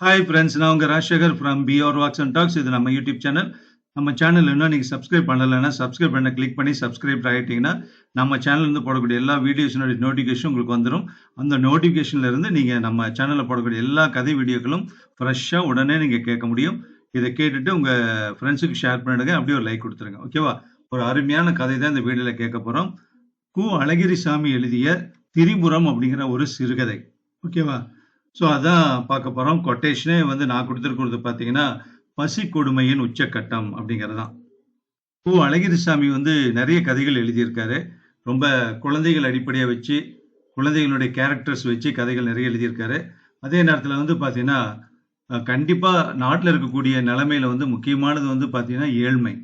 Hi friends நான் உங்கள் Rajasekar from PR walks and talks இது நம்ம யூடியூப் சேனல் நம்ம சேனல் இன்னும் நீங்கள் சப்ஸ்கிரைப் பண்ணலைன்னா சப்ஸ்கிரைப் பண்ண கிளிக் பண்ணி சப்ஸ்கிரைப் ஆகிட்டீங்கன்னா நம்ம சேனல்லேருந்து போடக்கூடிய எல்லா வீடியோஸினுடைய நோட்டிஃபிகேஷன் உங்களுக்கு வந்துடும் அந்த நோட்டிஃபிகேஷன்லேருந்து நீங்கள் நம்ம சேனலில் போடக்கூடிய எல்லா கதை வீடியோக்களும் ஃப்ரெஷ்ஷாக உடனே நீங்கள் கேட்க முடியும். இதை கேட்டுட்டு உங்கள் ஃப்ரெண்ட்ஸுக்கு ஷேர் பண்ணிடுங்க. அப்படியே ஒரு லைக் கொடுத்துருங்க. ஓகேவா ஒரு அருமையான கதை தான் இந்த வீடியோவில் கேட்க போகிறோம் கு அழகிரிசாமி எழுதிய திரிபுரம் அப்படிங்கிற ஒரு சிறுகதை. ஓகேவா ஸோ அதான் பார்க்க போகிறோம் கொட்டேஷனே வந்து நான் கொடுத்துருக்கிறது பார்த்தீங்கன்னா பசி கொடுமையின் உச்சக்கட்டம் அப்படிங்கிறது தான் பூ அழகிரிசாமி வந்து நிறைய கதைகள் எழுதியிருக்காரு. ரொம்ப குழந்தைகள் அடிப்படையாக வச்சு குழந்தைகளுடைய கேரக்டர்ஸ் வச்சு கதைகள் நிறைய எழுதியிருக்காரு. அதே நேரத்தில் வந்து பார்த்தீங்கன்னா கண்டிப்பாக நாட்டில் இருக்கக்கூடிய நிலைமையில வந்து முக்கியமானது வந்து பார்த்தீங்கன்னா ஏழ்மை.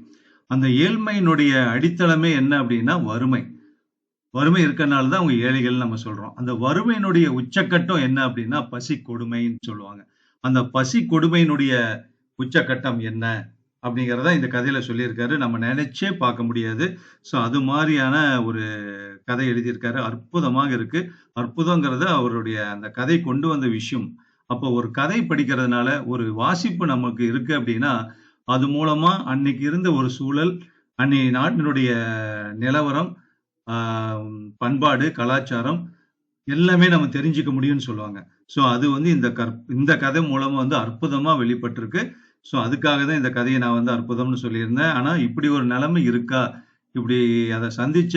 அந்த ஏழ்மையினுடைய அடித்தளமே என்ன அப்படின்னா வறுமை. வறுமை இருக்கனால தான் அவங்க ஏழைகள் நம்ம சொல்றோம். அந்த வறுமையினுடைய உச்சக்கட்டம் என்ன அப்படின்னா பசி கொடுமைன்னு சொல்லுவாங்க. அந்த பசி கொடுமையினுடைய உச்சக்கட்டம் என்ன அப்படிங்கிறத இந்த கதையில சொல்லியிருக்காரு. நம்ம நினைச்சே பார்க்க முடியாது. ஸோ அது மாதிரியான ஒரு கதை எழுதியிருக்காரு. அற்புதமாக இருக்கு. அற்புதங்கிறது அவருடைய அந்த கதை கொண்டு வந்த விஷயம். அப்போ ஒரு கதை படிக்கிறதுனால ஒரு வாசிப்பு நமக்கு இருக்கு அப்படின்னா அது மூலமா அன்னைக்கு இருந்த ஒரு சூழல் அன்னைக்கு நாட்டினுடைய நிலவரம் பண்பாடு கலாச்சாரம் எல்லாமே நம்ம தெரிஞ்சுக்க முடியும்னு சொல்லுவாங்க. ஸோ அது வந்து இந்த கற் இந்த கதை மூலமா வந்து அற்புதமா வெளிப்பட்டிருக்கு. ஸோ அதுக்காக தான் இந்த கதையை நான் வந்து அற்புதம்னு சொல்லியிருந்தேன். ஆனால் இப்படி ஒரு நிலைமை இருக்கா? இப்படி அதை சந்திச்ச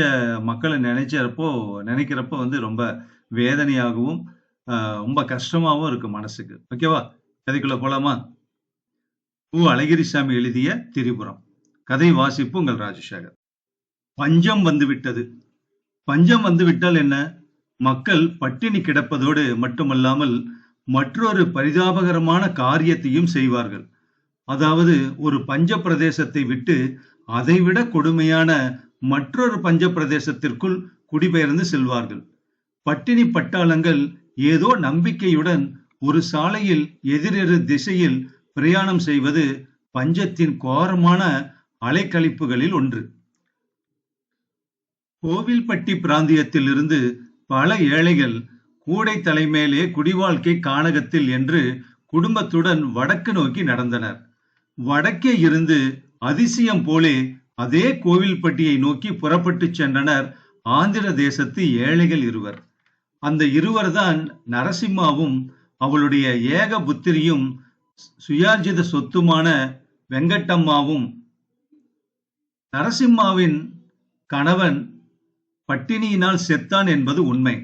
மக்களை நினைச்சப்போ நினைக்கிறப்போ வந்து ரொம்ப வேதனையாகவும் ரொம்ப கஷ்டமாகவும் இருக்கு மனசுக்கு. ஓகேவா கதைக்குள்ள போலாமா? பூ அழகிரிசாமி எழுதிய திரிபுரம். கதை வாசிப்பு உங்கள் ராஜசேகர். பஞ்சம் வந்துவிட்டது பஞ்சம் வந்து விட்டால் என்ன? மக்கள் பட்டினி கிடப்பதோடு மட்டுமல்லாமல் மற்றொரு பரிதாபகரமான காரியத்தையும் செய்வார்கள். அதாவது ஒரு பஞ்ச பிரதேசத்தை விட்டு அதைவிட கொடுமையான மற்றொரு பஞ்ச பிரதேசத்திற்குள் குடிபெயர்ந்து செல்வார்கள். பட்டினி பட்டாளங்கள் ஏதோ நம்பிக்கையுடன் ஒரு சாலையில் எதிரெரு திசையில் பிரயாணம் செய்வது பஞ்சத்தின் கோரமான அலைக்கழிப்புகளில் ஒன்று. கோவில்பட்டி பிராந்தியத்திலிருந்து பல ஏழைகள் கூடை தலைமேலே குடிவாழ்க்கை கானகத்தில் என்று குடும்பத்துடன் வடக்கு நோக்கி நடந்தனர். வடக்கே இருந்து அதிசயம் போலே அதே கோவில்பட்டியை நோக்கி புறப்பட்டுச் சென்றனர் ஆந்திர தேசத்து ஏழைகள் இருவர். அந்த இருவர்தான் நரசிம்மாவும் அவளுடைய ஏக புத்திரியும் சுயார்ஜித சொத்துமான வெங்கட்டம்மாவும். நரசிம்மாவின் கணவன் பட்டினியினால் செத்தான் என்பது உண்மை.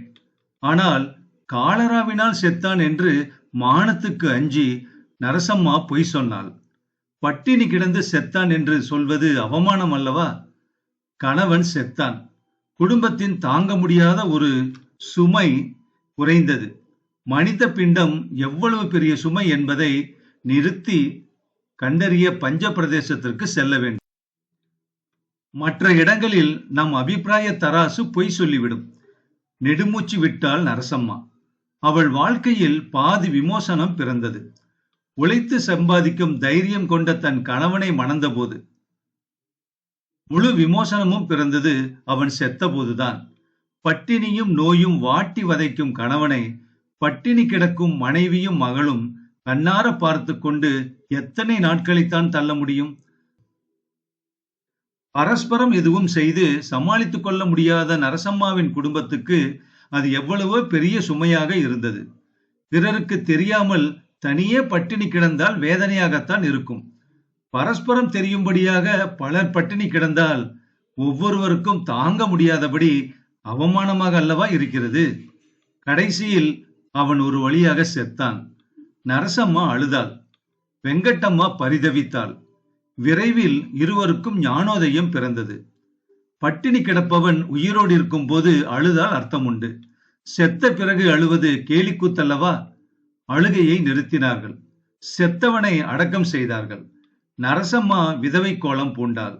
ஆனால் காலராவினால் செத்தான் என்று மானத்துக்கு அஞ்சி நரசம்மா பொய் சொன்னாள். பட்டினி கிடந்து செத்தான் என்று சொல்வது அவமானம் அல்லவா? கணவன் செத்தான். குடும்பத்தின் தாங்க முடியாத ஒரு சுமை குறைந்தது. மனித பிண்டம் எவ்வளவு பெரிய சுமை என்பதை நிறுத்தி கண்டறிய பஞ்ச பிரதேசத்திற்கு செல்ல வேண்டும். மற்ற இடங்களில் நம் அபிப்பிராய தராசு பொய் சொல்லிவிடும். நெடுமூச்சு விட்டாள் நரசம்மா. அவள் வாழ்க்கையில் பாதி விமோசனம் பிறந்தது. உழைத்து சம்பாதிக்கும் தைரியம் கொண்ட தன் கணவனை மணந்தபோது. முழு விமோசனமும் பிறந்தது அவன் செத்த போதுதான் பட்டினியும் நோயும் வாட்டி வதைக்கும் கணவனை பட்டினி கிடக்கும் மனைவியும் மகளும் கண்ணார பார்த்து கொண்டு எத்தனை நாட்களைத்தான் தள்ள முடியும்? பரஸ்பரம் எதுவும் செய்து சமாளித்துக் கொள்ள முடியாத நரசம்மாவின் குடும்பத்துக்கு அது எவ்வளவோ பெரிய சுமையாக இருந்தது. பிறருக்கு தெரியாமல் தனியே பட்டினி கிடந்தால் வேதனையாகத்தான் இருக்கும். பரஸ்பரம் தெரியும்படியாக பலர் பட்டினி கிடந்தால் ஒவ்வொருவருக்கும் தாங்க முடியாதபடி அவமானமாக அல்லவா இருக்கிறது? கடைசியில் அவன் ஒரு வழியாக செத்தான். நரசம்மா அழுதாள். வெங்கட்டம்மா பரிதவித்தாள். விரைவில் இருவருக்கும் ஞானோதயம் பிறந்தது. பட்டினி கிடப்பவன் உயிரோடு இருக்கும் போது அழுதால் அர்த்தம் உண்டு செத்த பிறகு அழுவது கேலிக்கூத்தல்லவா? அழுகையை நிறுத்தினார்கள். செத்தவனை அடக்கம் செய்தார்கள். நரசம்மா விதவை கோலம் பூண்டாள்.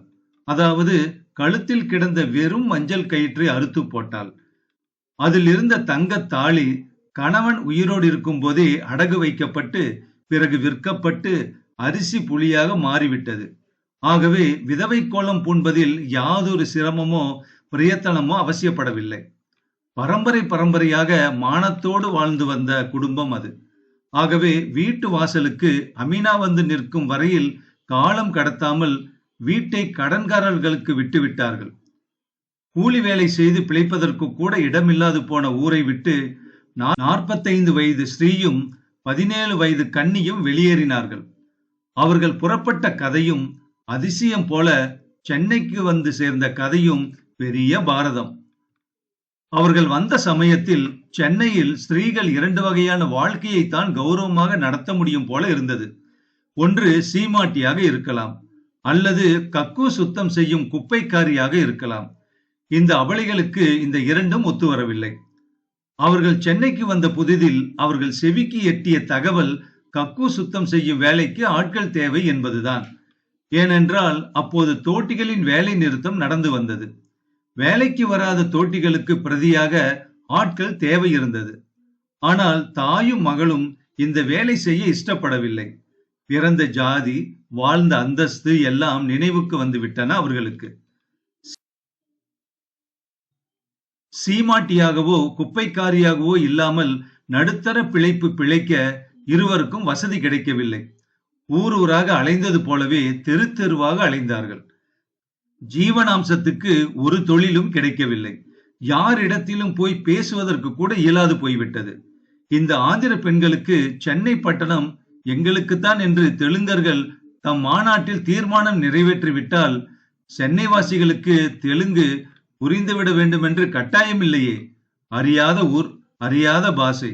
அதாவது கழுத்தில் கிடந்த வெறும் மஞ்சள் கயிற்றை அறுத்து போட்டாள். அதில் இருந்த தங்க தாலி கணவன் உயிரோடு இருக்கும் போதே அடகு வைக்கப்பட்டு பிறகு விற்கப்பட்டு அரிசி புலியாக மாறிவிட்டது. ஆகவே விதவை கோலம் பூண்பதில் யாதொரு சிரமமோ பிரயத்தனமோ அவசியப்படவில்லை. பரம்பரை பரம்பரையாக மானத்தோடு வாழ்ந்து வந்த குடும்பம் அது. ஆகவே வீட்டு வாசலுக்கு அமீனா வந்து நிற்கும் வரையில் காலம் கடத்தாமல் வீட்டை கடன்காரர்களுக்கு விட்டுவிட்டார்கள். கூலி வேலை செய்து பிழைப்பதற்கு கூட இடமில்லாது போன ஊரை விட்டு நாற்பத்தைந்து வயது ஸ்ரீயும் பதினேழு வயது கன்னியும் வெளியேறினார்கள். அவர்கள் புறப்பட்ட கதையும் அதிசயம் போல சென்னைக்கு வந்து சேர்ந்த கதையும் பெரிய பாரதம். அவர்கள் வந்த சமயத்தில் சென்னையில் ஸ்திரீகள் இரண்டு வகையான வாழ்க்கையை தான் கௌரவமாக நடத்த முடியும் போல இருந்தது. ஒன்று சீமாட்டியாக இருக்கலாம் அல்லது கக்கு சுத்தம் செய்யும் குப்பைக்காரியாக இருக்கலாம். இந்த அவளிகளுக்கு இந்த இரண்டும் ஒத்து வரவில்லை அவர்கள் சென்னைக்கு வந்த புதிதில் அவர்கள் செவிக்கு எட்டிய தகவல் கக்கு சுத்தம் செய்யும் வேலைக்கு ஆட்கள் தேவை என்பதுதான். ஏனென்றால் அப்போது தோட்டிகளின் வேலை நிறுத்தம் நடந்து வந்தது. வேலைக்கு வராத தோட்டிகளுக்கு பிரதியாக ஆட்கள் தேவை இருந்தது. ஆனால் தாயும் மகளும் இந்த வேலை செய்ய இஷ்டப்படவில்லை. பிறந்த ஜாதி வாழ்ந்த அந்தஸ்து எல்லாம் நினைவுக்கு வந்து விட்டன அவர்களுக்கு. சீமாட்டியாகவோ குப்பைக்காரியாகவோ இல்லாமல் நடுத்தர பிழைப்பு பிழைக்க இருவருக்கும் வசதி கிடைக்கவில்லை. ஊர் ஊராக அலைந்தது போலவே தெரு தெருவாக அலைந்தார்கள். ஜீவனாம்சத்துக்கு ஒரு தொழிலும் கிடைக்கவில்லை. யாரிடத்திலும் போய் பேசுவதற்கு கூட இயலாது போய்விட்டது. இந்த ஆந்திர பெண்களுக்கு சென்னை பட்டணம் எங்களுக்குத்தான் என்று தெலுங்கர்கள் தம் மாநாட்டில் தீர்மானம் நிறைவேற்றிவிட்டால் சென்னை வாசிகளுக்கு தெலுங்கு புரிந்துவிட வேண்டும் என்று கட்டாயம் இல்லையே அறியாத ஊர் அறியாத பாஷை.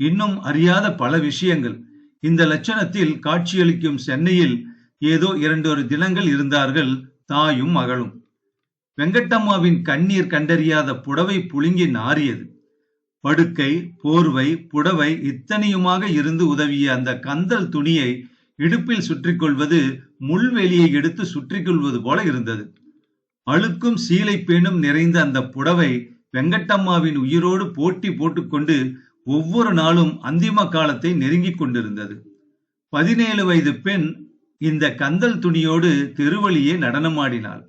இன்னும் அறியாத பல விஷயங்கள். இந்த லட்சணத்தில் காட்சியளிக்கும் சென்னையில் ஏதோ இரண்டொரு தினங்கள் இருந்தார்கள் தாயும் மகளும். வெங்கட்டம்மாவின் கண்ணீர் கண்டறியாத புடவை புழுங்கி நாறியது. படுக்கை போர்வை புடவை இத்தனையுமாக இருந்து உதவிய அந்த கந்தல் துணியை இடுப்பில் சுற்றி கொள்வது முள்வெளியை எடுத்து சுற்றி கொள்வது போல இருந்தது. அழுக்கும் சீலை பேணும் நிறைந்த அந்த புடவை வெங்கட்டம்மாவின் உயிரோடு போட்டி போட்டுக்கொண்டு ஒவ்வொரு நாளும் அந்திம காலத்தை நெருங்கிக் கொண்டிருந்தது. பதினேழு வயது பெண் இந்த கந்தல் துணியோடு தெருவழியே நடனமாடினாள்.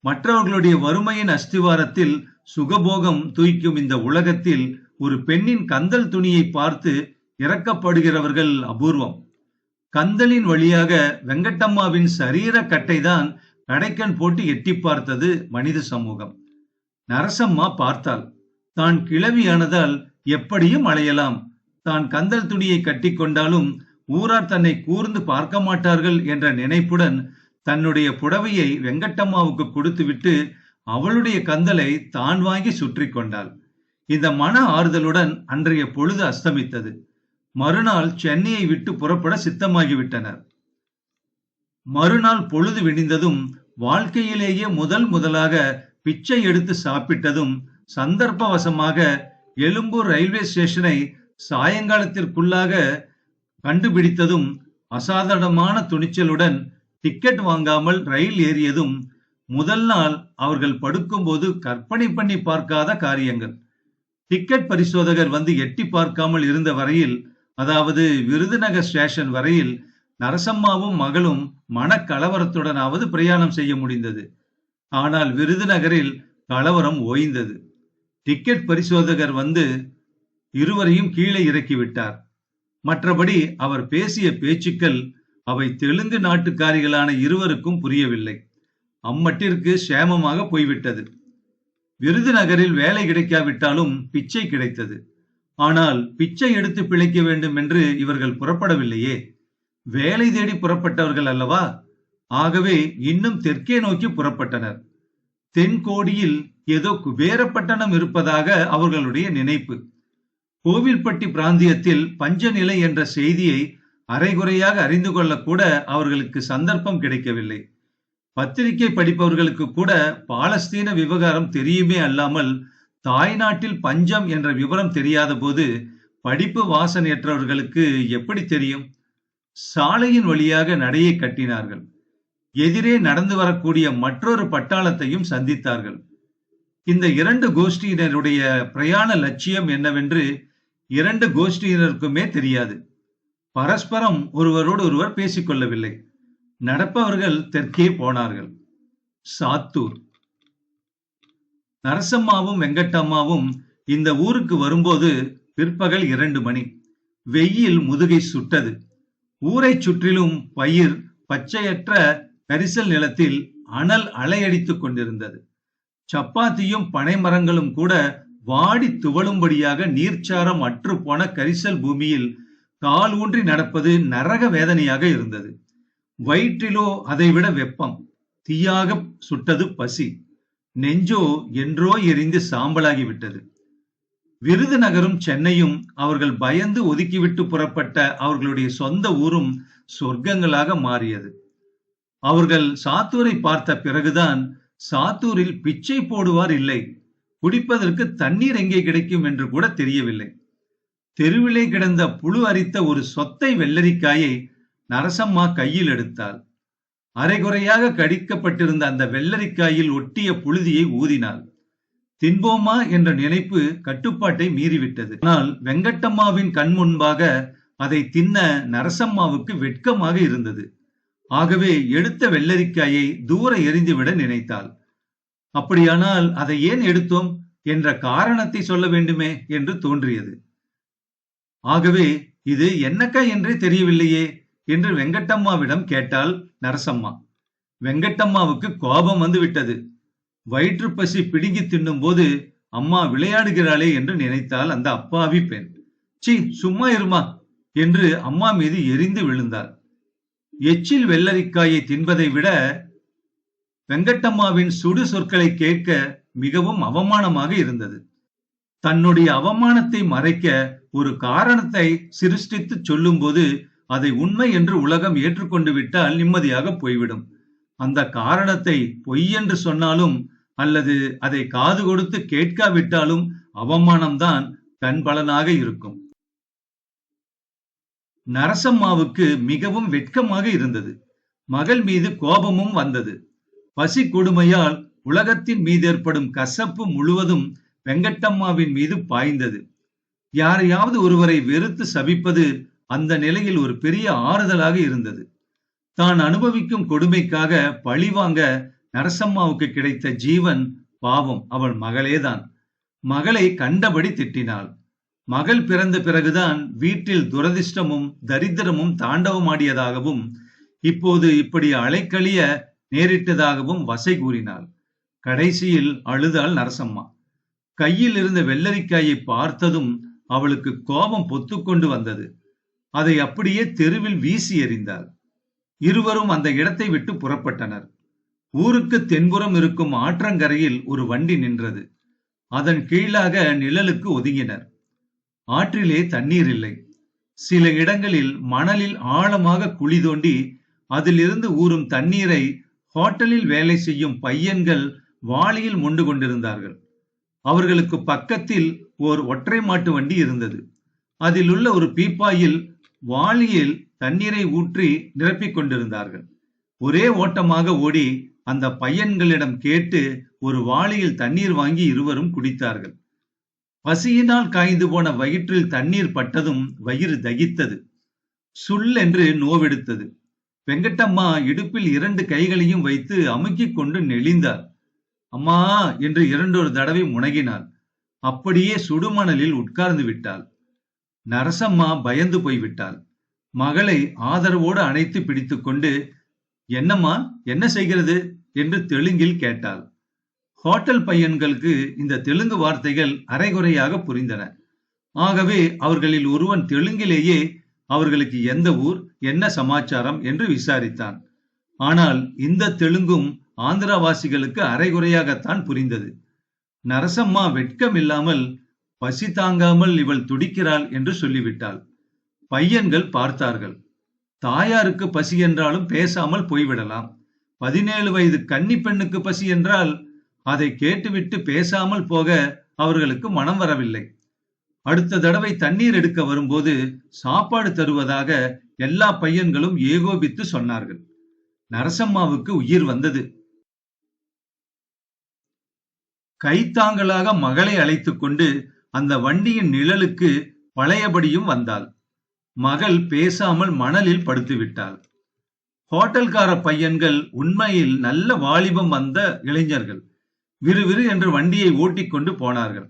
மற்றவர்களுடைய வறுமையின் அஸ்திவாரத்தில் சுகபோகம் தூய்க்கும் இந்த உலகத்தில் ஒரு பெண்ணின் கந்தல் துணியை பார்த்து இறக்கப்படுகிறவர்கள் அபூர்வம். கந்தலின் வழியாக வெங்கட்டம்மாவின் சரீர கட்டைதான் கடைக்கண் போட்டு எட்டி பார்த்தது மனித சமூகம். நரசம்மா பார்த்தாள். தான் கிளவியானதால் எப்படியும் அலையலாம். தான் கந்தல் துணியை கட்டிக்கொண்டாலும் ஊரார் தன்னை கூர்ந்து பார்க்க மாட்டார்கள் என்ற நினைப்புடன் தன்னுடைய புடவையை வெங்கட்டம்மாவுக்கு கொடுத்துவிட்டு அவளுடைய கந்தலை தான் வாங்கி சுற்றி கொண்டாள். இந்த மன ஆறுதலுடன் அன்றைய பொழுது அஸ்தமித்தது. மறுநாள் சென்னையை விட்டு புறப்பட சித்தமாகிவிட்டனர். மறுநாள் பொழுது விடிந்ததும் வாழ்க்கையிலேயே முதல் முதலாக பிச்சை எடுத்து சாப்பிட்டதும் சந்தர்ப்பவசமாக எழும்பூர் ரயில்வே ஸ்டேஷனை சாயங்காலத்திற்குள்ளாக கண்டுபிடித்ததும் அசாதாரணமான துணிச்சலுடன் டிக்கெட் வாங்காமல் ரயில் ஏறியதும் முதல் நாள் அவர்கள் படுக்கும்போது கற்பனை பண்ணி பார்க்காத காரியங்கள். டிக்கெட் பரிசோதகர் வந்து எட்டி பார்க்காமல் இருந்த வரையில் அதாவது விருதுநகர் ஸ்டேஷன் வரையில் நரசம்மாவும் மகளும் மனக்கலவரத்துடனாவது பிரயாணம் செய்ய முடிந்தது. ஆனால் விருதுநகரில் கலவரம் ஓய்ந்தது. டிக்கெட் பரிசோதகர் வந்து இருவரையும் கீழே இறக்கிவிட்டார் மற்றபடி அவர் பேசிய பேச்சுக்கள் அவை தெலுங்கு நாட்டுக்காரிகளான இருவருக்கும் புரியவில்லை. அம்மட்டிற்கு சேமமாக போய்விட்டது. விருதுநகரில் வேலை கிடைக்காவிட்டாலும் பிச்சை கிடைத்தது. ஆனால் பிச்சை எடுத்து பிழைக்க வேண்டும் என்று இவர்கள் புறப்படவில்லையே. வேலை தேடி புறப்பட்டவர்கள் அல்லவா? ஆகவே இன்னும் தெற்கே நோக்கி புறப்பட்டனர். தென்கோடியில் ஏதோ குபேரப்பட்டணம் இருப்பதாக அவர்களுடைய நினைப்பு. கோவில்பட்டி பிராந்தியத்தில் பஞ்சநிலை என்ற செய்தியை அரைகுறையாக அறிந்து கொள்ளக்கூட அவர்களுக்கு சந்தர்ப்பம் கிடைக்கவில்லை. பத்திரிகை படிப்பவர்களுக்கு கூட பாலஸ்தீன விவகாரம் தெரியுமே அல்லாமல் தாய்நாட்டில் பஞ்சம் என்ற விவரம் தெரியாத போது படிப்பு வாசனையற்றவர்களுக்கு எப்படி தெரியும்? சாலையின் வழியாக நடையை கட்டினார்கள். எதிரே நடந்து வரக்கூடிய மற்றொரு பட்டாளத்தையும் சந்தித்தார்கள். இந்த இரண்டு கோஷ்டியினருடைய பிரயாண லட்சியம் என்னவென்று இரண்டு கோஷ்டியினருக்குமே தெரியாது. பரஸ்பரம் ஒருவரோடு ஒருவர் பேசிக்கொள்ளவில்லை. நடப்பவர்கள் தெற்கே போனார்கள். சாத்தூர். நரசம்மாவும் வெங்கட்டம்மாவும் இந்த ஊருக்கு வரும்போது பிற்பகல் இரண்டு மணி. வெயில் முதுகை சுட்டது. ஊரைச் சுற்றிலும் பயிர் பச்சையற்ற கரிசல் நிலத்தில் அனல் அலையடித்துக் கொண்டிருந்தது. சப்பாத்தியும் பனைமரங்களும் கூட வாடி துவளும்படியாக நீர்ச்சாரம் அற்றுப்போன கரிசல் பூமியில் கால் ஊன்றி நடப்பது நரக வேதனையாக இருந்தது. வயிற்றிலோ அதைவிட வெப்பம். தீயாக சுட்டது பசி. நெஞ்சோ என்றோ எரிந்து சாம்பலாகி விட்டது விருதுநகரும் சென்னையும் அவர்கள் பயந்து ஒதுக்கிவிட்டு புறப்பட்ட அவர்களுடைய சொந்த ஊரும் சொர்க்கங்களாக மாறியது. அவர்கள் சாத்தூரை பார்த்த பிறகுதான் சாத்தூரில் பிச்சை போடுவார் இல்லை. குடிப்பதற்கு தண்ணீர் எங்கே கிடைக்கும் என்று கூட தெரியவில்லை. தெருவிலே கிடந்த புழு அரித்த ஒரு சொத்தை வெள்ளரிக்காயை நரசம்மா கையில் எடுத்தாள். அரைகுறையாக கடிக்கப்பட்டிருந்த அந்த வெள்ளரிக்காயில் ஒட்டிய புழுதியை ஊதினாள். தின்போமா என்ற நினைப்பு கட்டுப்பாட்டை மீறிவிட்டது. ஆனால் வெங்கட்டம்மாவின் கண் முன்பாக அதை தின்ன நரசம்மாவுக்கு வெட்கமாக இருந்தது. ஆகவே எடுத்த வெள்ளரிக்காயை தூர எரிந்துவிட நினைத்தாள். அப்படியானால் அதை ஏன் எடுத்தோம் என்ற காரணத்தை சொல்ல வேண்டுமே என்று தோன்றியது. ஆகவே இது என்னக்கா என்றே தெரியவில்லையே என்று வெங்கட்டம்மாவிடம் கேட்டாள் நரசம்மா. வெங்கட்டம்மாவுக்கு கோபம் வந்து விட்டது வயிற்று பசி பிடுங்கி தின்னும் போது அம்மா விளையாடுகிறாளே என்று நினைத்தாள் அந்த அப்பாவி பெண். சி சும்மா இருமா என்று அம்மா மீது எரிந்து விழுந்தாள். எச்சில் வெள்ளரிக்காயை தின்பதை விட வெங்கட்டம்மாவின் சுடு சொற்களை கேட்க மிகவும் அவமானமாக இருந்தது. தன்னுடைய அவமானத்தை மறைக்க ஒரு காரணத்தை சிருஷ்டித்து சொல்லும்போது அதை உண்மை என்று உலகம் ஏற்றுக்கொண்டு விட்டால் நிம்மதியாக போய்விடும். அந்த காரணத்தை பொய் என்று சொன்னாலும் அல்லது அதை காது கொடுத்து கேட்காவிட்டாலும் அவமானம்தான் கண்பலனாக இருக்கும். நரசம்மாவுக்கு மிகவும் வெட்கமாக இருந்தது. மகள் மீது கோபமும் வந்தது. பசி கொடுமையால் உலகத்தின் மீது ஏற்படும் கசப்பு முழுவதும் வெங்கட்டம்மாவின் மீது பாய்ந்தது. யாரையாவது ஒருவரை வெறுத்து சபிப்பது அந்த நிலையில் ஒரு பெரிய ஆறுதலாக இருந்தது. தான் அனுபவிக்கும் கொடுமைக்காக பழிவாங்க நரசம்மாவுக்கு கிடைத்த ஜீவன் பாவம் அவள் மகளேதான். மகளை கண்டபடி திட்டினாள். மகள் பிறந்த பிறகுதான் வீட்டில் துரதிர்ஷ்டமும் தரித்திரமும் தாண்டவமாடியதாகவும் இப்போது இப்படி அலைக்கழிய நேரிட்டதாகவும் வசை கூறினாள். கடைசியில் அழுதாள் நரசம்மா. கையில் இருந்த வெள்ளரிக்காயை பார்த்ததும் அவளுக்கு கோபம் பொத்துக்கொண்டு வந்தது. அதை அப்படியே தெருவில் வீசி எறிந்தாள். இருவரும் அந்த இடத்தை விட்டு புறப்பட்டனர். ஊருக்கு தென்புறம் இருக்கும் ஆற்றங்கரையில் ஒரு வண்டி நின்றது. அதன் கீழாக நிழலுக்கு ஒதுங்கினர். ஆற்றிலே தண்ணீர் இல்லை. சில இடங்களில் மணலில் ஆழமாக குழி தோண்டி அதிலிருந்து ஊறும் தண்ணீரை ஹோட்டலில் வேலை செய்யும் பையன்கள் வாளியில் மொண்டு கொண்டிருந்தார்கள். அவர்களுக்கு பக்கத்தில் ஓர் ஒற்றை மாட்டு வண்டி இருந்தது. அதில் உள்ள ஒரு பீப்பாயில் வாளியில் தண்ணீரை ஊற்றி நிரப்பிக் கொண்டிருந்தார்கள். ஒரே ஓட்டமாக ஓடி அந்த பையன்களிடம் கேட்டு ஒரு வாளியில் தண்ணீர் வாங்கி இருவரும் குடித்தார்கள். பசியினால் காய்ந்து போன வயிற்றில் தண்ணீர் பட்டதும் வயிறு தகித்தது. சுல் என்று நோவெடுத்தது. வெங்கட்டம்மா இடுப்பில் இரண்டு கைகளையும் வைத்து அமுக்கிக் கொண்டு நெளிந்தார். அம்மா என்று இரண்டொரு தடவை முனகினாள். அப்படியே சுடுமணலில் உட்கார்ந்து விட்டாள். நரசம்மா பயந்து போய்விட்டாள். மகளை ஆதரவோடு அணைத்து பிடித்துக்கொண்டு என்னம்மா என்ன செய்கிறது? என்று தெலுங்கில் கேட்டாள். ஹோட்டல் பையன்களுக்கு இந்த தெலுங்கு வார்த்தைகள் அரைகுறையாக புரிந்தன. ஆகவே அவர்களில் ஒருவன் தெலுங்கிலேயே அவர்களுக்கு எந்த ஊர் என்ன சமாச்சாரம் என்று விசாரித்தான். ஆனால் இந்த தெலுங்கும் ஆந்திராவாசிகளுக்கு அரைகுறையாகத்தான் புரிந்தது. நரசம்மா வெட்கம் இல்லாமல் பசி தாங்காமல் இவள் துடிக்கிறாள் என்று சொல்லிவிட்டாள். பையன்கள் பார்த்தார்கள். தாயாருக்கு பசி என்றாலும் பேசாமல் போய்விடலாம். பதினேழு வயது கன்னி பெண்ணுக்கு பசி என்றால் அதை கேட்டுவிட்டு பேசாமல் போக அவர்களுக்கு மனம் வரவில்லை. அடுத்த தடவை தண்ணீர் எடுக்க வரும்போது சாப்பாடு தருவதாக எல்லா பையன்களும் ஏகோபித்து சொன்னார்கள். நரசம்மாவுக்கு உயிர் வந்தது. கைத்தாங்களாக மகளை அழைத்துக் கொண்டு அந்த வண்டியின் நிழலுக்கு பழையபடியும் வந்தாள். மகள் பேசாமல் மணலில் படுத்து விட்டாள் ஹோட்டல்கார பையன்கள் உண்மையில் நல்ல வாலிபம் வந்த இளைஞர்கள். விறுவிறு என்று வண்டியை ஓட்டிக்கொண்டு போனார்கள்.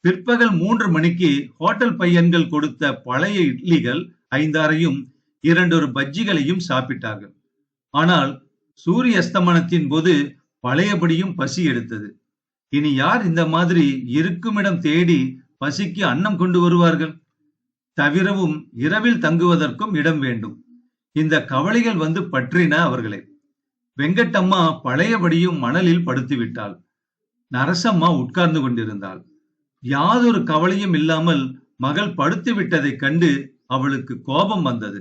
பிற்பகல் மூன்று மணிக்கு ஹோட்டல் பையன்கள் கொடுத்த பழைய இட்லிகள் ஐந்தாறையும் இரண்டொரு பஜ்ஜிகளையும் சாப்பிட்டார்கள். ஆனால் சூரிய அஸ்தமனத்தின் போது பழையபடியும் பசி எடுத்தது. இனி யார் இந்த மாதிரி இருக்குமிடம் தேடி பசிக்கு அன்னம் கொண்டு வருவார்கள்? தவிரவும் இரவில் தங்குவதற்கும் இடம் வேண்டும். இந்த கவலைகள் வந்து பற்றின அவர்களை. வெங்கட்டம்மா பழையபடியும் மணலில் படுத்து விட்டாள் நரசம்மா உட்கார்ந்து கொண்டிருந்தாள். யாதொரு கவலையும் இல்லாமல் மகள் படுத்து விட்டதைக் கண்டு அவளுக்கு கோபம் வந்தது.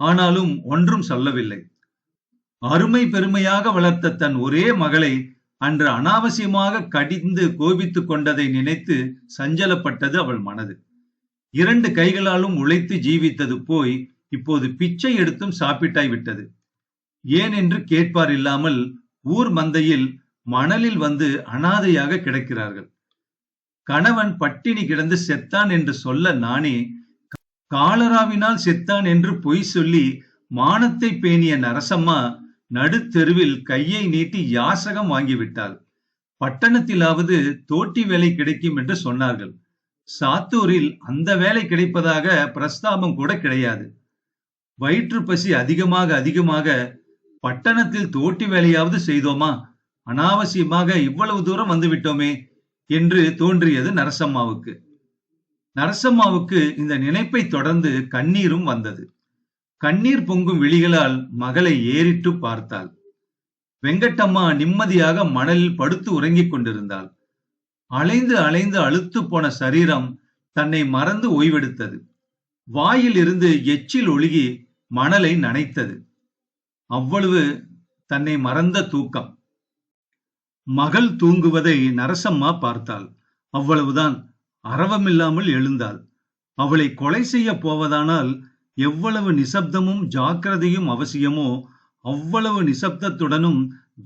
ஆனாலும் ஒன்றும் சொல்லவில்லை. அருமை பெருமையாக வளர்த்த தன் ஒரே மகளை அன்று அனாவசியமாக கடிந்து கோபித்துக் கொண்டதை நினைத்து சஞ்சலப்பட்டது அவள் மனது. இரண்டு கைகளாலும் உழைத்து ஜீவித்தது போய் இப்போது பிச்சை எடுத்தும் சாப்பிட்டாய் விட்டது. ஏன் என்று கேட்பார் இல்லாமல் ஊர் மந்தையில் மணலில் வந்து அனாதையாக கிடக்கிறார்கள். கணவன் பட்டினி கிடந்து செத்தான் என்று சொல்ல நானே காலராவினால் செத்தான் என்று பொய் சொல்லி மானத்தை பேணிய நரசம்மா நடுத்தெருவில் கையை நீட்டி யாசகம் வாங்கிவிட்டாள். பட்டணத்திலாவது தோட்டி வேலை கிடைக்கும் என்று சொன்னார்கள். சாத்தூரில் அந்த வேலை கிடைப்பதாக பிரஸ்தாபம் கூட கிடையாது. வயிற்று பசி அதிகமாக அதிகமாக பட்டணத்தில் தோட்டி வேலையாவது செய்தோமா? அனாவசியமாக இவ்வளவு தூரம் வந்துவிட்டோமே என்று தோன்றியது நரசம்மாவுக்கு. நரசம்மாவுக்கு இந்த நினைப்பை தொடர்ந்து கண்ணீரும் வந்தது. கண்ணீர் பொங்கும் விழிகளால் மகளை ஏறிட்டு பார்த்தாள். வெங்கட்டம்மா நிம்மதியாக மணலில் படுத்து உறங்கிக் கொண்டிருந்தாள். அலைந்து அலைந்து அழுத்து போன சரீரம் தன்னை மறந்து ஓய்வெடுத்தது. வாயில் இருந்து எச்சில் ஒழுகி மணலை நனைத்தது. அவ்வளவு தன்னை மறந்த தூக்கம். மகள் தூங்குவதை நரசம்மா பார்த்தாள். அவ்வளவுதான் அரவமில்லாமல் எழுந்தாள். அவளை கொலை செய்ய போவதானால் எவ்வளவு நிசப்தமும் ஜாக்கிரதையும் அவசியமோ அவ்வளவு நிசப்தத்துடனும்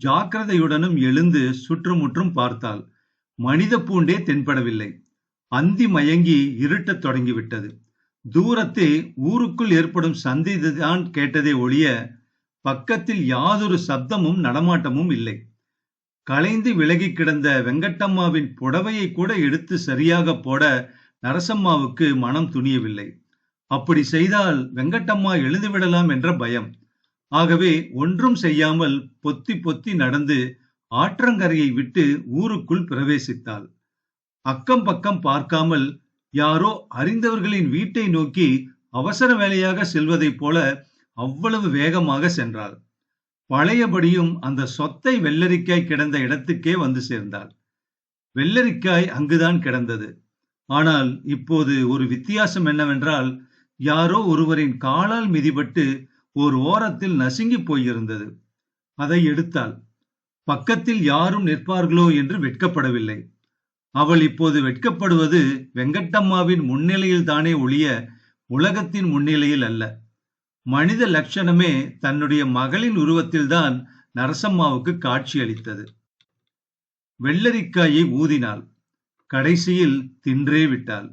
ஜாக்கிரதையுடனும் எழுந்து சுற்றுமுற்றும் பார்த்தாள். மனித பூண்டே தென்படவில்லை. அந்தி மயங்கி இருட்டத் தொடங்கிவிட்டது. தூரத்தே ஊருக்குள் ஏற்படும் சந்திதான் கேட்டதே ஒழிய பக்கத்தில் யாதொரு சப்தமும் நடமாட்டமும் இல்லை. களைந்து விலகி கிடந்த வெங்கட்டம்மாவின் புடவையை கூட எடுத்து சரியாக போட நரசம்மாவுக்கு மனம் துணியவில்லை. அப்படி செய்தால் வெங்கட்டம்மா எழுந்துவிடலாம் என்ற பயம். ஆகவே ஒன்றும் செய்யாமல் பொத்தி பொத்தி நடந்து ஆற்றங்கரையை விட்டு ஊருக்குள் பிரவேசித்தாள். அக்கம் பக்கம் பார்க்காமல் யாரோ அறிந்தவர்களின் வீட்டை நோக்கி அவசர வேலையாக செல்வதைப் போல அவ்வளவு வேகமாக சென்றாள். பழையபடியும் அந்த சொத்தை வெள்ளரிக்காய் கிடந்த இடத்துக்கே வந்து சேர்ந்தாள். வெள்ளரிக்காய் அங்குதான் கிடந்தது. ஆனால் இப்போது ஒரு வித்தியாசம் என்னவென்றால் யாரோ ஒருவரின் காலால் மிதிபட்டு ஒரு ஓரத்தில் நசுங்கி போயிருந்தது. அதை எடுத்தாள். பக்கத்தில் யாரும் நிற்பார்களோ என்று வெட்கப்படவில்லை. அவள் இப்போது வெட்கப்படுவது வெங்கட்டம்மாவின் முன்னிலையில் தானே ஒழிய உலகத்தின் முன்னிலையில் அல்ல. மனித லட்சணமே தன்னுடைய மகளின் உருவத்தில்தான் நரசம்மாவுக்கு காட்சி அளித்தது வெள்ளரிக்காயை ஊதினாள். கடைசியில் தின்றே விட்டாள்.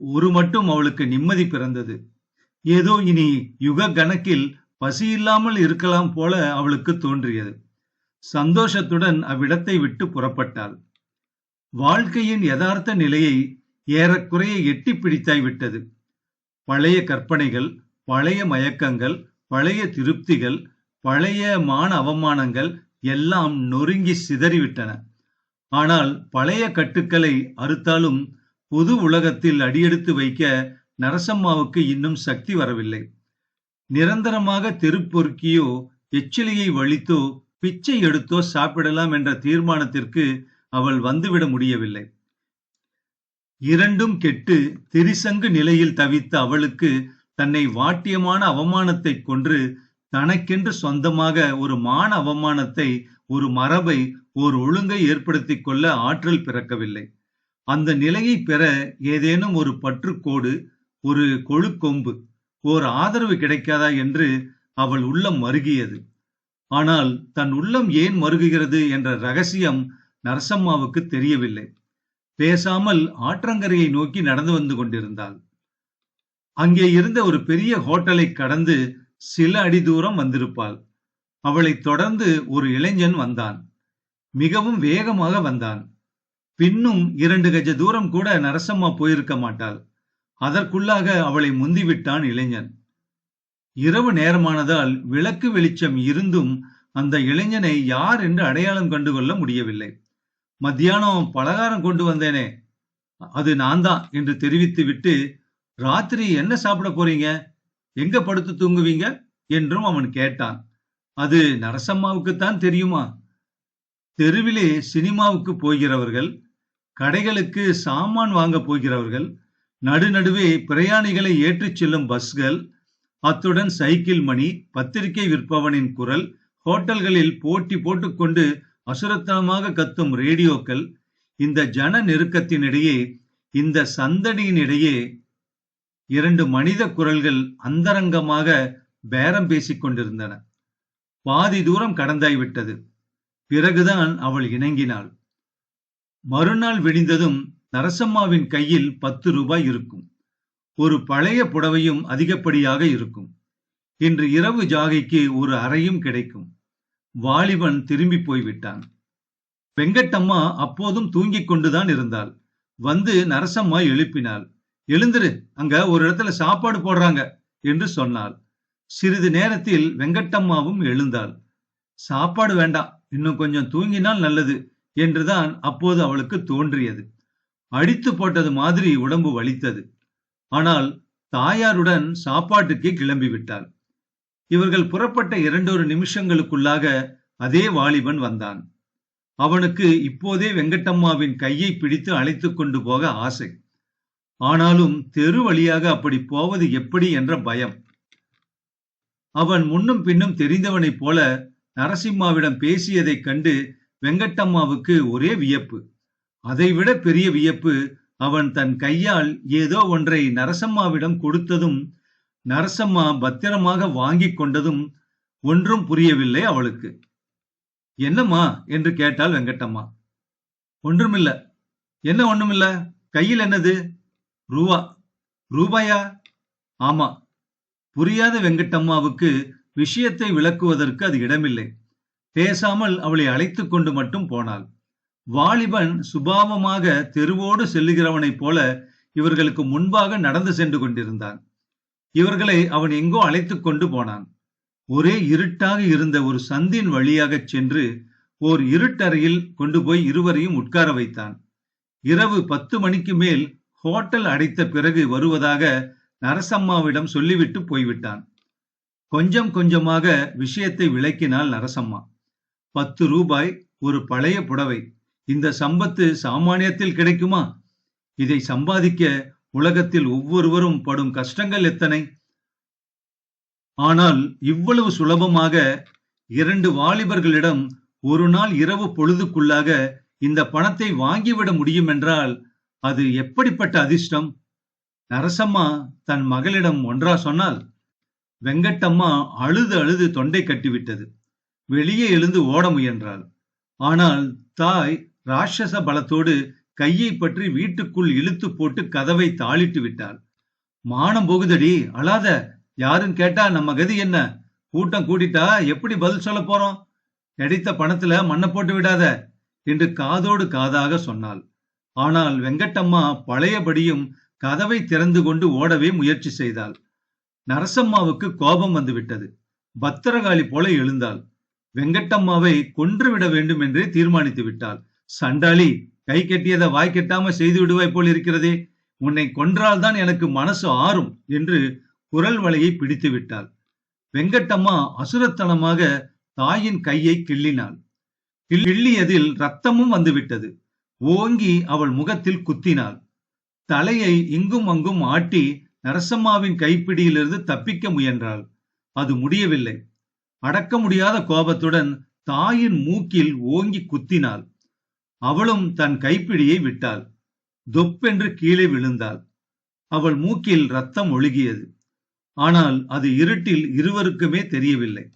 ஒரு மட்டும் அவளுக்கு நிம்மதி பிறந்தது. ஏதோ இனி யுக கணக்கில் பசி இல்லாமல் இருக்கலாம் போல அவளுக்கு தோன்றியது. சந்தோஷத்துடன் அவ்விடத்தை விட்டு புறப்பட்டாள். வாழ்க்கையின் யதார்த்த நிலையை ஏறக்குறைய எட்டி பிடித்தாய் விட்டது. பழைய கற்பனைகள் பழைய மயக்கங்கள் பழைய திருப்திகள் பழைய மான அவமானங்கள் எல்லாம் நொறுங்கி சிதறிவிட்டன. ஆனால் பழைய கட்டுக்களை அறுத்தாலும் பொது உலகத்தில் அடியெடுத்து வைக்க நரசம்மாவுக்கு இன்னும் சக்தி வரவில்லை. நிரந்தரமாக தெருப்பொறுக்கியோ எச்சிலையை வலித்தோ பிச்சை எடுத்தோ சாப்பிடலாம் என்ற தீர்மானத்திற்கு அவள் வந்துவிட முடியவில்லை. இரண்டும் கெட்டு திரிசங்கு நிலையில் தவித்த அவளுக்கு தன்னை வாட்டியமான அவமானத்தை கொன்று தனக்கென்று சொந்தமாக ஒரு மான அவமானத்தை ஒரு மரபை ஒரு ஒழுங்கை ஏற்படுத்தி கொள்ள ஆற்றல் பிறக்கவில்லை. அந்த நிலையை பெற ஏதேனும் ஒரு பற்றுக்கோடு ஒரு கொழுக்கொம்பு ஓர் ஆதரவு கிடைக்காதா என்று அவள் உள்ளம் மருகியது. ஆனால் தன் உள்ளம் ஏன் மருகுகிறது என்ற ரகசியம் நரசம்மாவுக்கு தெரியவில்லை. பேசாமல் ஆற்றங்கரையை நோக்கி நடந்து வந்து கொண்டிருந்தாள். அங்கே இருந்த ஒரு பெரிய ஹோட்டலை கடந்து சில அடி தூரம் வந்திருப்பாள். அவளை தொடர்ந்து ஒரு இளைஞன் வந்தான். மிகவும் வேகமாக வந்தான். பின்னும் இரண்டு கஜ தூரம் கூட நரசம்மா போயிருக்க மாட்டாள். அதற்குள்ளாக அவளை முந்திவிட்டான் இளைஞன். இரவு நேரமானதால் விளக்கு வெளிச்சம் இருந்தும் அந்த இளைஞனை யார் என்று அடையாளம் கண்டு கொள்ள முடியவில்லை. மத்தியானம் பலகாரம் கொண்டு வந்தேனே. அது நான் தான் என்று தெரிவித்து விட்டு ராத்திரி என்ன சாப்பிட போறீங்க? எங்க படுத்து தூங்குவீங்க? என்றும் அவன் கேட்டான். அது நரசம்மாவுக்குத்தான் தெரியுமா? தெருவிலே சினிமாவுக்கு போகிறவர்கள் கடைகளுக்கு சாமான் வாங்க போகிறவர்கள் நடுநடுவே பிரயாணிகளை ஏற்றிச் செல்லும் பஸ்கள் அத்துடன் சைக்கிள் மணி பத்திரிகை விற்பவனின் குரல் ஹோட்டல்களில் போட்டி போட்டுக்கொண்டு அசுரத்தனமாக கத்தும் ரேடியோக்கள் இந்த ஜன நெருக்கத்தினிடையே இந்த சந்தடியினிடையே இரண்டு மனித குரல்கள் அந்தரங்கமாக பேரம் பேசிக் கொண்டிருந்தன. பாதி தூரம் கடந்தாய்விட்டது. பிறகுதான் அவள் இணங்கினாள். மறுநாள் விடிந்ததும் நரசம்மாவின் கையில் பத்து ரூபாய் இருக்கும். ஒரு பழைய புடவையும் அதிகப்படியாக இருக்கும். இன்று இரவு ஜாகைக்கு ஒரு அறையும் கிடைக்கும். வாலிபன் திரும்பி போய்விட்டான். வெங்கட்டம்மா அப்போதும் தூங்கிக் கொண்டுதான் இருந்தாள். வந்து நரசம்மா எழுப்பினாள். எழுந்திரு அங்க ஒரு இடத்துல சாப்பாடு போடுறாங்க என்று சொன்னாள். சிறிது நேரத்தில் வெங்கட்டம்மாவும் எழுந்தாள். சாப்பாடு வேண்டாம் இன்னும் கொஞ்சம் தூங்கினால் நல்லது என்றுதான் அப்போது அவளுக்கு தோன்றியது. அடித்து போட்டது மாதிரி உடம்பு வலித்தது. ஆனால் தாயாருடன் சாப்பாட்டுக்கு கிளம்பி விட்டாள். இவர்கள் புறப்பட்ட இரண்டொரு நிமிஷங்களுக்குள்ளாக அதே வாலிபன் வந்தான். அவனுக்கு இப்போதே வெங்கட்டம்மாவின் கையை பிடித்து அழைத்து கொண்டு போக ஆசை. ஆனாலும் தெரு வழியாக அப்படி போவது எப்படி என்ற பயம். அவன் முன்னும் பின்னும் தெரிந்தவனைப் போல நரசிம்மாவிடம் பேசியதைக் கண்டு வெங்கட்டம்மாவுக்கு ஒரே வியப்பு. அதைவிட பெரிய வியப்பு அவன் தன் கையால் ஏதோ ஒன்றை நரசம்மாவிடம் கொடுத்ததும் நரசம்மா பத்திரமாக வாங்கிக் கொண்டதும் ஒன்றும் புரியவில்லை அவளுக்கு. என்னம்மா? என்று கேட்டாள் வெங்கட்டம்மா. ஒன்றுமில்ல. என்ன ஒண்ணுமில்ல கையில் என்னது? ரூபா. ரூபாயா? ஆமா. புரியாத வெங்கட்டம்மாவுக்கு விஷயத்தை விளக்குவதற்கு அது இடமில்லை. பேசாமல் அவளை அழைத்து கொண்டு மட்டும் போனாள். வாலிபன் சுபாவமாக தெருவோடு செல்லுகிறவனைப் போல இவர்களுக்கு முன்பாக நடந்து சென்று கொண்டிருந்தான். இவர்களை அவன் எங்கோ அழைத்து கொண்டு போனான். ஒரே இருட்டாக இருந்த ஒரு சந்தின் வழியாகச் சென்று ஓர் இருட்டறையில் கொண்டு போய் இருவரையும் உட்கார வைத்தான். இரவு பத்து மணிக்கு மேல் ஹோட்டல் அடைத்த பிறகு வருவதாக நரசம்மாவிடம் சொல்லிவிட்டு போய்விட்டான். கொஞ்சம் கொஞ்சமாக விஷயத்தை விளக்கினாள் நரசம்மா. பத்து ரூபாய் ஒரு பழைய புடவை. இந்த சம்பத்து சாமானியத்தில் கிடைக்குமா? இதை சம்பாதிக்க உலகத்தில் ஒவ்வொருவரும் படும் கஷ்டங்கள் எத்தனை? ஆனால் இவ்வளவு சுலபமாக இரண்டு வாலிபர்களிடம் ஒரு நாள் இரவு பொழுதுக்குள்ளாக இந்த பணத்தை வாங்கிவிட முடியும் என்றால் அது எப்படிப்பட்ட அதிர்ஷ்டம்? நரசம்மா தன் மகளிடம் ஒன்றா சொன்னால் வெங்கட்டம்மா அழுது அழுது தொண்டை கட்டிவிட்டது. வெளியே எழுந்து ஓட முயன்றாள். ஆனால் தாய் ராட்சச பலத்தோடு கையை பற்றி வீட்டுக்குள் இழுத்து போட்டு கதவை தாளிட்டு விட்டாள். மானம் போகுதடி அழாத. யாரும் கேட்டா நம்ம கதி என்ன? கூட்டம் கூட்டிட்டா எப்படி பதில் சொல்ல போறோம்? கிடைத்த பணத்துல மண்ணை போட்டு விடாத. என்று காதோடு காதாக சொன்னாள். ஆனால் வெங்கட்டம்மா பழையபடியும் கதவை திறந்து கொண்டு ஓடவே முயற்சி செய்தாள். நரசம்மாவுக்கு கோபம் வந்துவிட்டது. பத்திரகாளி போல எழுந்தாள். வெங்கட்டம்மாவை கொன்றுவிட வேண்டும் என்றே தீர்மானித்து விட்டாள். சண்டாளி கை கட்டியதை வாய் கெட்டாம செய்து விடுவாய் போல் இருக்கிறதே. உன்னை கொன்றால்தான் எனக்கு மனசு ஆறும் என்று குரல் வலையை பிடித்து விட்டாள். வெங்கட்டம்மா அசுரத்தனமாக தாயின் கையை கிள்ளினாள். கிள்ளியதில் ரத்தமும் வந்துவிட்டது. ஓங்கி அவள் முகத்தில் குத்தினாள். தலையை இங்கும் அங்கும் ஆட்டி நரசம்மாவின் கைப்பிடியிலிருந்து தப்பிக்க முயன்றாள். அது முடியவில்லை. அடக்க முடியாத கோபத்துடன் தாயின் மூக்கில் ஓங்கி குத்தினாள். அவளும் தன் கைப்பிடியை விட்டாள். தொப்பென்று கீழே விழுந்தாள். அவள் மூக்கில் ரத்தம் ஒழுகியது. ஆனால் அது இருட்டில் இருவருக்குமே தெரியவில்லை.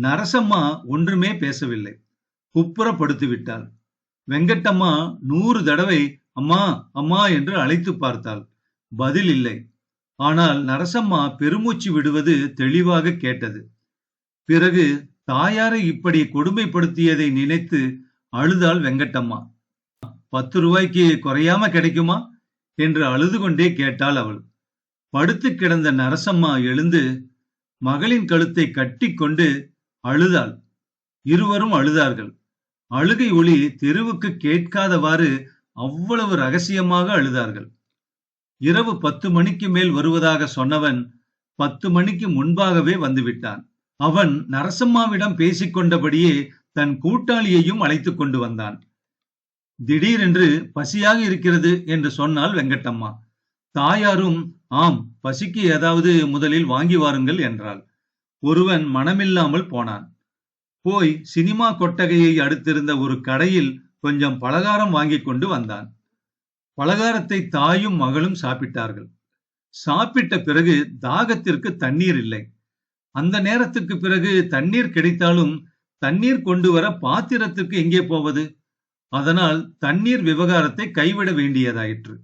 நரசம்மா ஒன்றுமே பேசவில்லை. குப்புறப்படுத்தி விட்டாள் வெங்கட்டம்மா நூறு தடவை அம்மா அம்மா என்று அழைத்து பார்த்தாள். பதில் இல்லை. ஆனால் நரசம்மா பெருமூச்சு விடுவது தெளிவாக கேட்டது. பிறகு தாயாரை இப்படி கொடுமைப்படுத்தியதை நினைத்து அழுதாள் வெங்கட்டம்மா. பத்து ரூபாய்க்கு குறையாம கிடைக்குமா? என்று அழுது கொண்டே கேட்டாள் அவள். படுத்து கிடந்த நரசம்மா எழுந்து மகளின் கழுத்தை கட்டிக்கொண்டு அழுதாள். இருவரும் அழுதார்கள். அழுகை ஒளி தெருவுக்கு கேட்காதவாறு அவ்வளவு ரகசியமாக அழுதார்கள். இரவு பத்து மணிக்கு மேல் வருவதாக சொன்னவன் பத்து மணிக்கு முன்பாகவே வந்துவிட்டான். அவன் நரசம்மாவிடம் பேசிக்கொண்டபடியே தன் கூட்டாளியையும் அழைத்துக் கொண்டு வந்தான். திடீரென்று பசியாக இருக்கிறது என்று சொன்னாள் வெங்கட்டம்மா. தாயாரும் ஆம் பசிக்கு ஏதாவது முதலில் வாங்கி வாருங்கள் என்றாள். ஒருவன் மனமில்லாமல் போனான். போய் சினிமா கொட்டகையை அடுத்திருந்த ஒரு கடையில் கொஞ்சம் பலகாரம் வாங்கி கொண்டு வந்தான். பலகாரத்தை தாயும் மகளும் சாப்பிட்டார்கள். சாப்பிட்ட பிறகு தாகத்திற்கு தண்ணீர் இல்லை. அந்த நேரத்துக்கு பிறகு தண்ணீர் கிடைத்தாலும் தண்ணீர் கொண்டு வர பாத்திரத்துக்கு எங்கே போவது? அதனால் தண்ணீர் விவகாரத்தை கைவிட வேண்டியதாயிற்று.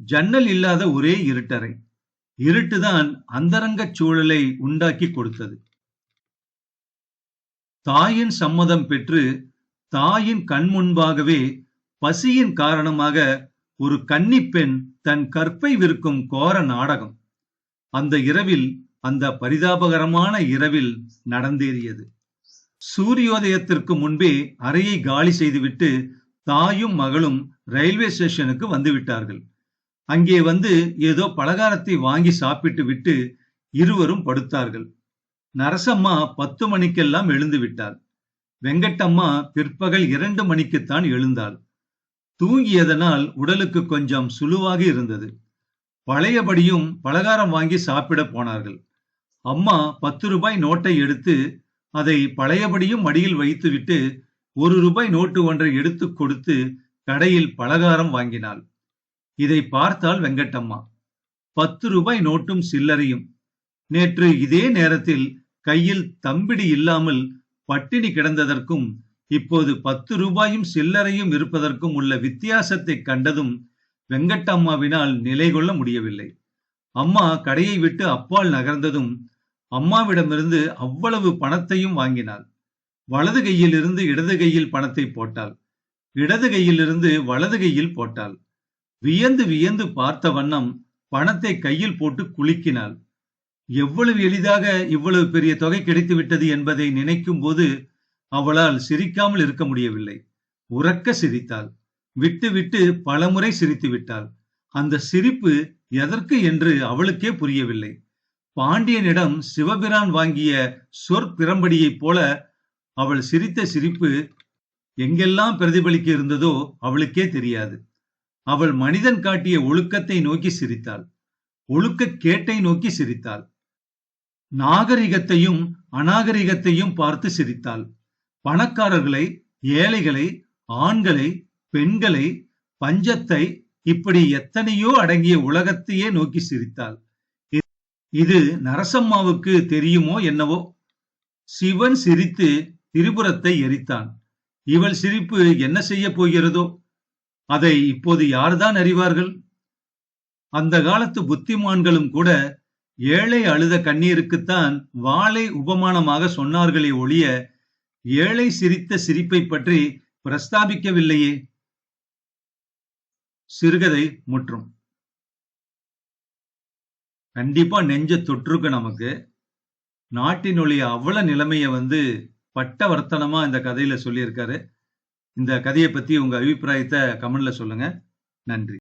ஜன்னல் இல்லாத ஒரே இருட்டறை. இருட்டுதான் அந்தரங்கச் சூழலை உண்டாக்கி கொடுத்தது. தாயின் சம்மதம் பெற்று தாயின் கண் முன்பாகவே பசியின் காரணமாக ஒரு கன்னிப்பெண் தன் கற்பை விற்கும் கோர நாடகம். அந்த இரவில் அந்த பரிதாபகரமான இரவில் நடந்தேறியது. சூரியோதயத்திற்கு முன்பே அறையை காலி செய்துவிட்டு தாயும் மகளும் ரயில்வே ஸ்டேஷனுக்கு வந்து விட்டார்கள் அங்கே வந்து ஏதோ பலகாரத்தை வாங்கி சாப்பிட்டு விட்டு இருவரும் படுத்தார்கள். நரசம்மா பத்து மணிக்கெல்லாம் எழுந்து விட்டாள் வெங்கட்டம்மா பிற்பகல் இரண்டு மணிக்குத்தான் எழுந்தாள். தூங்கியதனால் உடலுக்கு கொஞ்சம் சுழுவாக இருந்தது. பழையபடியும் பலகாரம் வாங்கி சாப்பிட போனார்கள். அம்மா பத்து ரூபாய் நோட்டை எடுத்து அதை பழையபடியும் மடியில் வைத்துவிட்டு ஒரு ரூபாய் நோட்டு ஒன்றை எடுத்து கொடுத்து கடையில் பலகாரம் வாங்கினாள். இதை பார்த்தால் வெங்கட்டம்மா. பத்து ரூபாய் நோட்டும் சில்லறையும். நேற்று இதே நேரத்தில் கையில் தம்பிடி இல்லாமல் பட்டினி கிடந்ததற்கும் இப்போது பத்து ரூபாயும் சில்லறையும் இருப்பதற்கும் உள்ள வித்தியாசத்தை கண்டதும் வெங்கட்டம்மாவினால் நிலை கொள்ள முடியவில்லை. அம்மா கடையை விட்டு அப்பால் நகர்ந்ததும் அம்மாவிடமிருந்து அவ்வளவு பணத்தையும் வாங்கினாள். வலது கையில் இருந்து இடது கையில் பணத்தை போட்டாள். இடது கையிலிருந்து வலது கையில் போட்டாள். வியந்து வியந்து பார்த்த வண்ணம் பணத்தை கையில் போட்டு குலுக்கினாள். எவ்வளவு எளிதாக இவ்வளவு பெரிய தொகை கிடைத்துவிட்டது என்பதை நினைக்கும் போது அவளால் சிரிக்காமல் இருக்க முடியவில்லை. உறக்க சிரித்தாள். விட்டு விட்டு பலமுறை சிரித்து விட்டாள். அந்த சிரிப்பு எதற்கு என்று அவளுக்கே புரியவில்லை. பாண்டியனிடம் சிவபிரான் வாங்கிய சொற்பிரம்படியைப் போல அவள் சிரித்த சிரிப்பு எங்கெல்லாம் பிரதிபலிக்க இருந்ததோ அவளுக்கே தெரியாது. அவள் மனிதன் காட்டிய ஒழுக்கத்தை நோக்கி சிரித்தாள். ஒழுக்க கேட்டை நோக்கி சிரித்தாள். நாகரிகத்தையும் அநாகரிகத்தையும் பார்த்து சிரித்தாள். பணக்காரர்களை ஏழைகளை ஆண்களை பெண்களை பஞ்சத்தை இப்படி எத்தனையோ அடங்கிய உலகத்தையே நோக்கி சிரித்தாள். இது நரசம்மாவுக்கு தெரியுமோ என்னவோ? சிவன் சிரித்து திரிபுரத்தை எரித்தான். இவள் சிரிப்பு என்ன செய்ய போகிறதோ? அதை இப்போது யார்தான் அறிவார்கள்? அந்த காலத்து புத்திமான்களும் கூட ஏழை அழுத கண்ணீருக்குத்தான் வாளை உபமானமாக சொன்னார்களே ஒழிய ஏழை சிரித்த சிரிப்பை பற்றி பிரஸ்தாபிக்கவில்லையே? சிறுகதை முற்றும். கண்டிப்பா நெஞ்ச தொற்றுக்கு நமக்கு நாட்டினுடைய அவ்வள நிலைமைய வந்து பட்ட வர்த்தனமா இந்த கதையில சொல்லியிருக்காரு. இந்த கதையை பத்தி உங்க அபிப்பிராயத்தை கமெண்ட்ல சொல்லுங்க. நன்றி.